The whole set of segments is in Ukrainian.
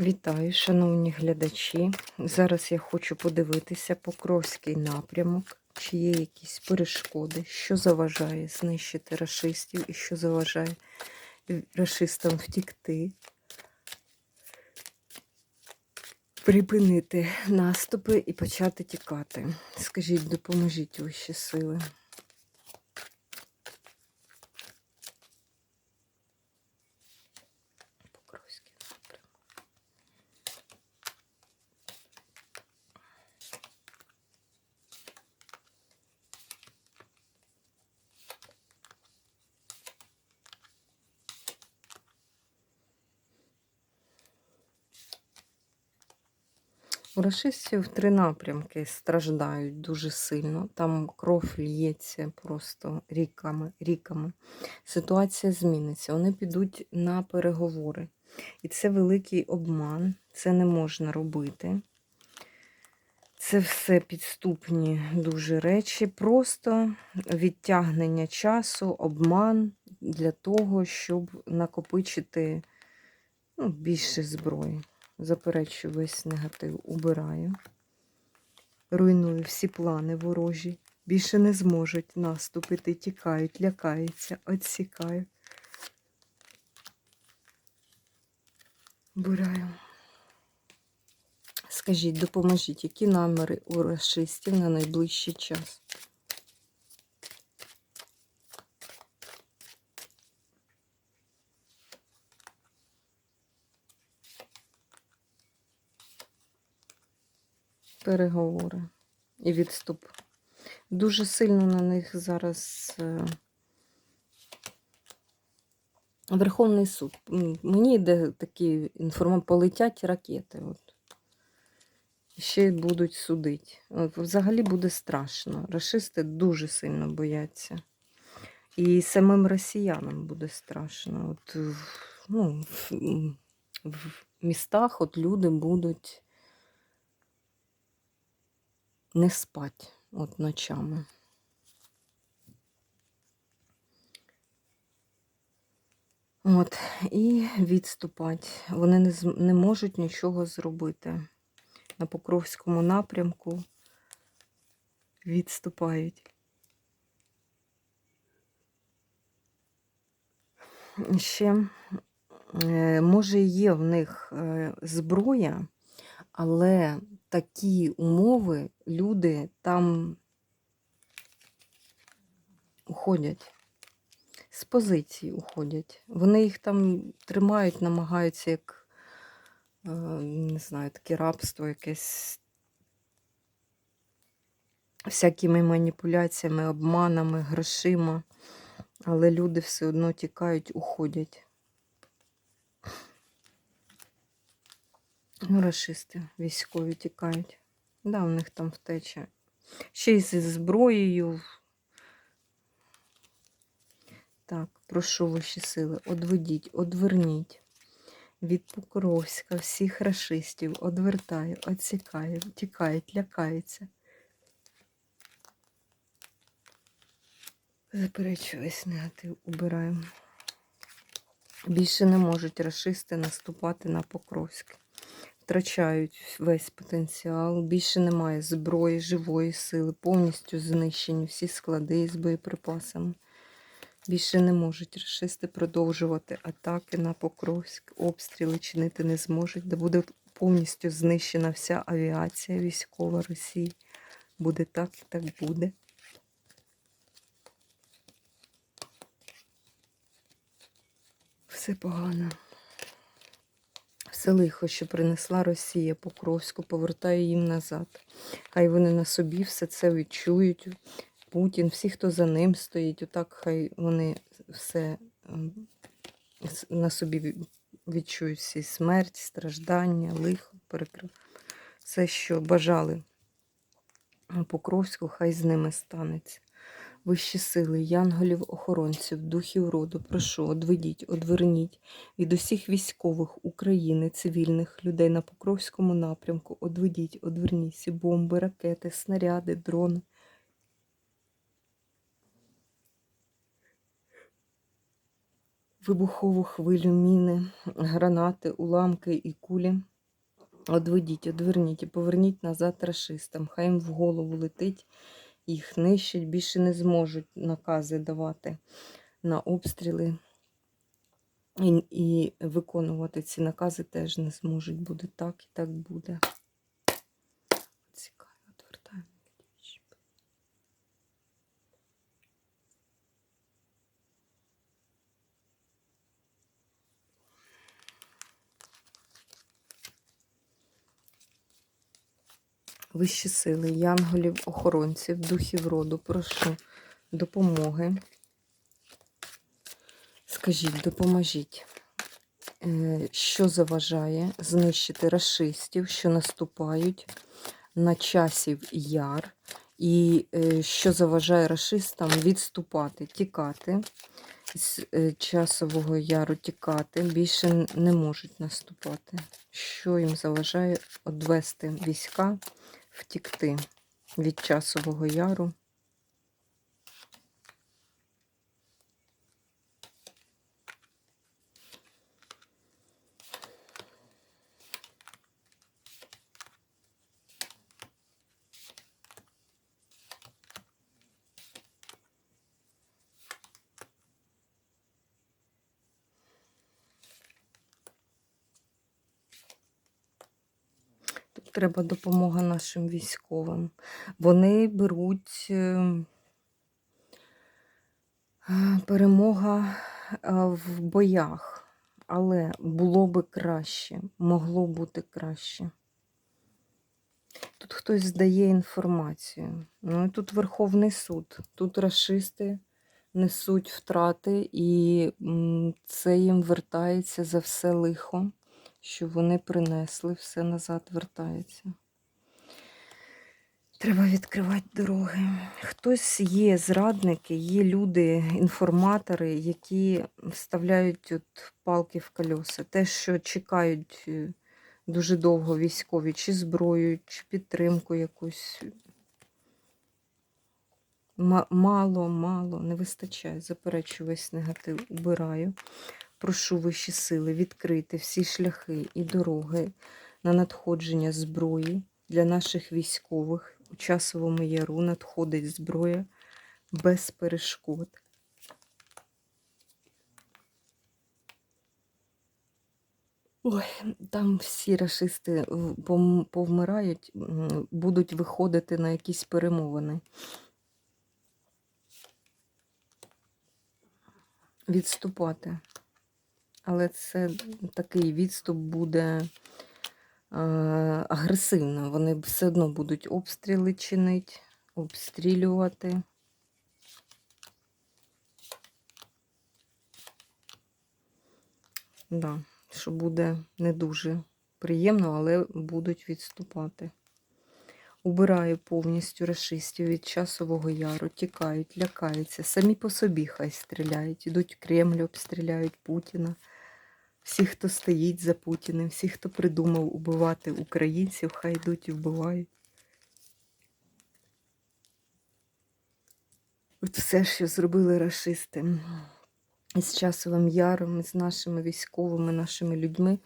Вітаю, шановні глядачі. Зараз я хочу подивитися Покровський напрямок, чи є якісь перешкоди, що заважає знищити рашистів і що заважає рашистам втікти, припинити наступи і почати тікати. Скажіть, допоможіть вищі сили. У рашистів три напрямки страждають дуже сильно. Там кров лється просто ріками, ріками. Ситуація зміниться. Вони підуть на переговори. І це великий обман, це не можна робити. Це все підступні дуже речі, просто відтягнення часу, обман для того, щоб накопичити ну, більше зброї. Заперечую весь негатив, убираю. Руйную всі плани ворожі. Більше не зможуть наступити, тікають, лякаються, відсікаю. Убираю. Скажіть, допоможіть, які наміри у расистів на найближчий час? Переговори і відступ. Дуже сильно на них зараз е, Верховний суд. Мені йде такі інформації, полетять ракети. От. Ще будуть судити. Взагалі буде страшно. Рашисти дуже сильно бояться. І самим росіянам буде страшно. От, ну, в містах от люди будуть не спать от ночами. От, і відступати. Вони не, не можуть нічого зробити. На Покровському напрямку відступають. Ще, е, може, є в них е, зброя, але такі умови люди там уходять. З позиції уходять. Вони їх там тримають, намагаються як, е, не знаю, таке рабство якесь всякими маніпуляціями, обманами, грошима. Але люди все одно тікають, уходять. Ну, расисти військові тікають. Да, у них там втеча. Ще й зі зброєю. Так, прошу ваші сили, одведіть, одверніть від Покровська всіх расистів, одвертаю, відсікаю, тікають, лякаються. Заперечую весь негатив, убираємо. Більше не можуть расисти наступати на Покровське. Втрачають весь потенціал, більше немає зброї, живої сили, повністю знищені всі склади з боєприпасами. Більше не можуть расисти продовжувати атаки на Покровськ, обстріли чинити не зможуть, де буде повністю знищена вся авіація військова Росії. Буде так і так буде. Все погано. Все лихо, що принесла Росія Покровську, повертаю їм назад. Хай вони на собі все це відчують. Путін, всі, хто за ним стоїть, отак хай вони все ем, на собі відчують всі смерть, страждання, лихо, перекрив. Все, що бажали Покровську, хай з ними станеться. Вищі сили, янголів, охоронців, духів роду, прошу, одведіть, одверніть від усіх військових України, цивільних людей на Покровському напрямку, одведіть, одверніть бомби, ракети, снаряди, дрони. Вибухову хвилю, міни, гранати, уламки і кулі Одведіть, одверніть і поверніть назад рашистам. Хай їм в голову летить, їх нищать, більше не зможуть накази давати на обстріли. І, і виконувати ці накази теж не зможуть. Буде так і так буде. Вищі сили, янголів, охоронців, духів роду, прошу допомоги. Скажіть, допоможіть, е, що заважає знищити расистів, що наступають на часів яр, і е, що заважає расистам відступати, тікати з е, часового яру, тікати, більше не можуть наступати. Що їм заважає одвести війська, втікти від часового яру? Тут треба допомога нашим військовим. Вони беруть е, е, перемога е, в боях, але було би краще, могло бути краще. Тут хтось здає інформацію. Ну тут Верховний суд, тут расисти несуть втрати, і це їм вертається за все лихо, що вони принесли, все назад вертається. Треба відкривати дороги. Хтось є зрадники, є люди, інформатори, які вставляють от палки в колеса. Те, що чекають е, дуже довго військові, чи зброю, чи підтримку якусь. Ма- Мало, мало, не вистачає. Заперечу весь негатив, убираю. Прошу вищі сили відкрити всі шляхи і дороги на надходження зброї для наших військових. У часовому яру надходить зброя без перешкод. Ой, там всі рашисти повмирають, будуть виходити на якісь перемовини. Відступати. Але це такий відступ буде е, агресивно. Вони все одно будуть обстріли чинити, обстрілювати. Да, що буде не дуже приємно, але будуть відступати. Убираю повністю расистів від часового яру, тікають, лякаються. Самі по собі хай стріляють. Ідуть Кремль, обстріляють Путіна. Всі, хто стоїть за Путіним, всі, хто придумав убивати українців, хай йдуть і вбивають. От все, що зробили расисти з часовим яром, з нашими військовими, нашими людьми,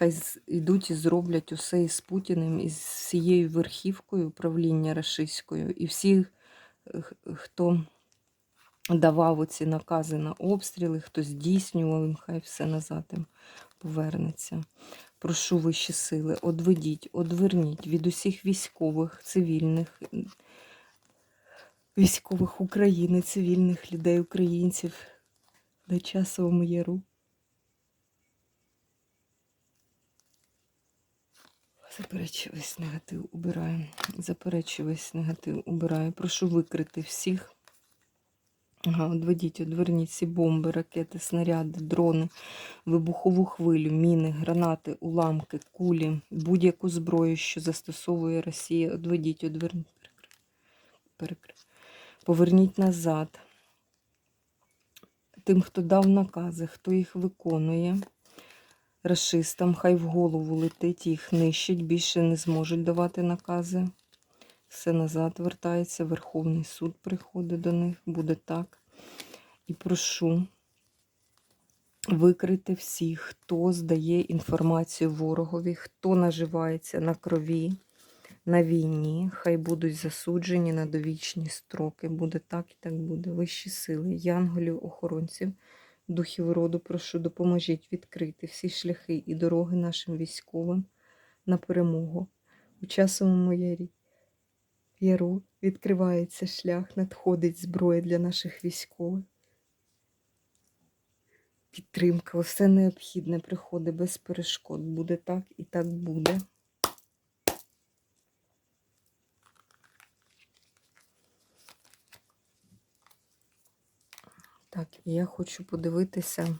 хай йдуть і зроблять усе із Путіним, із всією верхівкою управління рашистською, і всі, е, хто давав оці накази на обстріли, хто здійснював хай все назад їм повернеться. Прошу вищі сили, одведіть, одверніть від усіх військових, цивільних, військових України, цивільних людей, українців на часовому яру. Заперечу весь негатив убираю. Заперечу весь негатив убираю. Прошу викрити всіх. Ага, одведіть, одверніть всі бомби, ракети, снаряди, дрони, вибухову хвилю, міни, гранати, уламки, кулі, будь-яку зброю, що застосовує Росія. Одведіть, одверніть, перекрив. перекрив. Поверніть назад. Тим, хто дав накази, хто їх виконує. Рашистам, хай в голову летить, їх нищить, більше не зможуть давати накази. Все назад вертається, Верховний суд приходить до них, буде так. І прошу викрити всіх, хто здає інформацію ворогові, хто наживається на крові, на війні. Хай будуть засуджені на довічні строки. Буде так і так буде. Вищі сили, янголів, охоронців, духів роду, прошу, допоможіть відкрити всі шляхи і дороги нашим військовим на перемогу. У часовому ярі. Яру відкривається шлях, надходить зброя для наших військових. Підтримка, все необхідне приходить без перешкод. Буде так і так буде. Так, я хочу подивитися,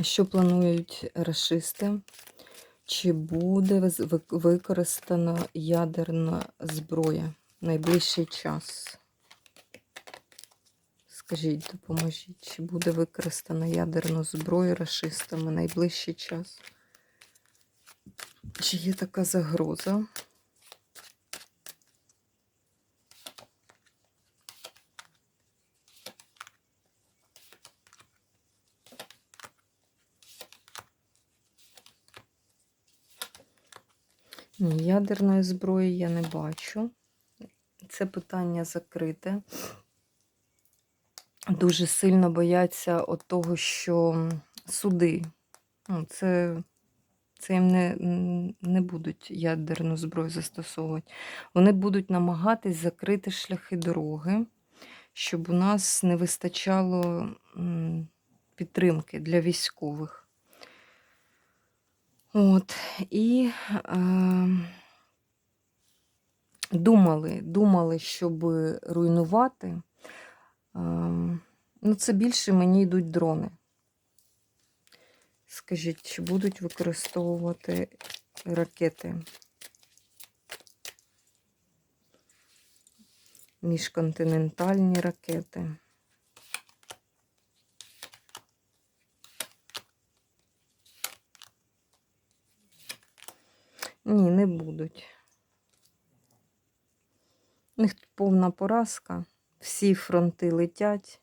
що планують расисти. Чи буде використана ядерна зброя в найближчий час? Скажіть, допоможіть, чи буде використана ядерна зброя расистами в найближчий час? Чи є така загроза? Ні, ядерної зброї я не бачу. Це питання закрите. Дуже сильно бояться от того, що суди. Ну, це, це їм не, не будуть ядерну зброю застосовувати. Вони будуть намагатись закрити шляхи дороги, щоб у нас не вистачало підтримки для військових. От, і е, думали, думали, щоб руйнувати. Е, ну, це більше мені йдуть дрони. Скажіть, чи будуть використовувати ракети? Міжконтинентальні ракети. Ні, не будуть. У них тут повна поразка. Всі фронти летять.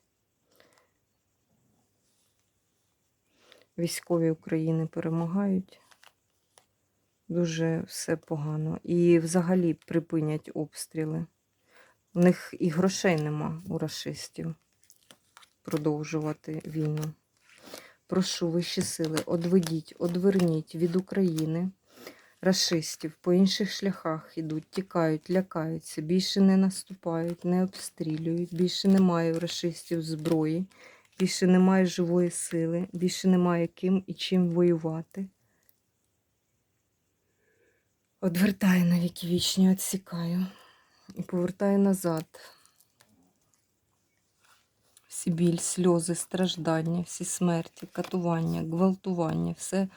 Військові України перемагають. Дуже все погано. І взагалі припинять обстріли. У них і грошей нема у расистів продовжувати війну. Прошу вищі сили, одведіть, одверніть від України рашистів по інших шляхах ідуть, тікають, лякаються, більше не наступають, не обстрілюють, більше немає у рашистів зброї, більше немає живої сили, більше немає ким і чим воювати. Одвертаю на віки вічні, відсікаю і повертаю назад. Всі біль, сльози, страждання, всі смерті, катування, гвалтування, все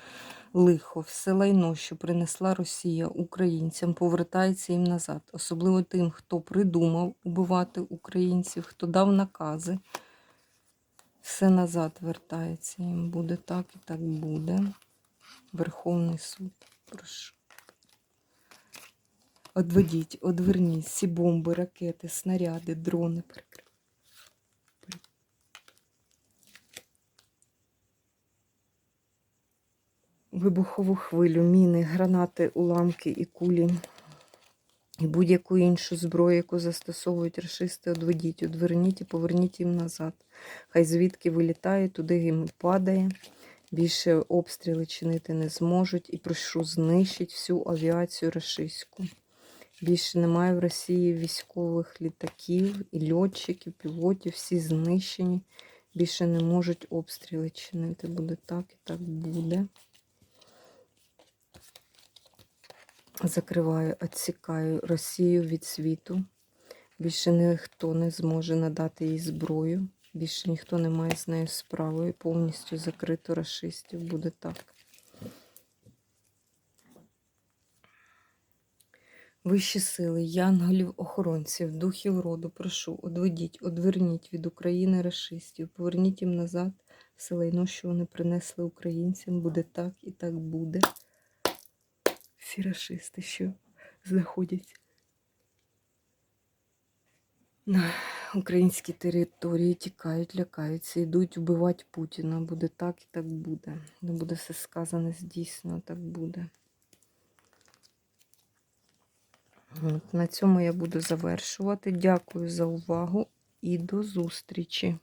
лихо, все лайно, що принесла Росія українцям, повертається їм назад. Особливо тим, хто придумав убивати українців, хто дав накази. Все назад вертається їм. Буде так і так буде. Верховний суд. Прошу. Одведіть, одверніть всі бомби, ракети, снаряди, дрони. Вибухову хвилю, міни, гранати, уламки і кулі. І будь-яку іншу зброю, яку застосовують рашисти, одведіть, одверніть і поверніть їм назад. Хай звідки вилітає, туди їм падає. Більше обстріли чинити не зможуть. І прошу знищить всю авіацію рашистську. Більше немає в Росії військових літаків, і льотчиків, пілотів, всі знищені. Більше не можуть обстріли чинити. Буде так і так буде. Закриваю, відсікаю Росію від світу. Більше ніхто не зможе надати їй зброю. Більше ніхто не має з нею справи. Повністю закрито расистів. Буде так. Вищі сили, янголів, охоронців, духів роду, прошу, одведіть, одверніть від України расистів, поверніть їм назад все лайно, що вони принесли українцям. Буде так і так буде. Всі расисти, що знаходяться на українські території, тікають, лякаються, йдуть вбивати Путіна. Буде так і так буде. Не буде все сказане здійснено, так буде. От, на цьому я буду завершувати. Дякую за увагу і до зустрічі!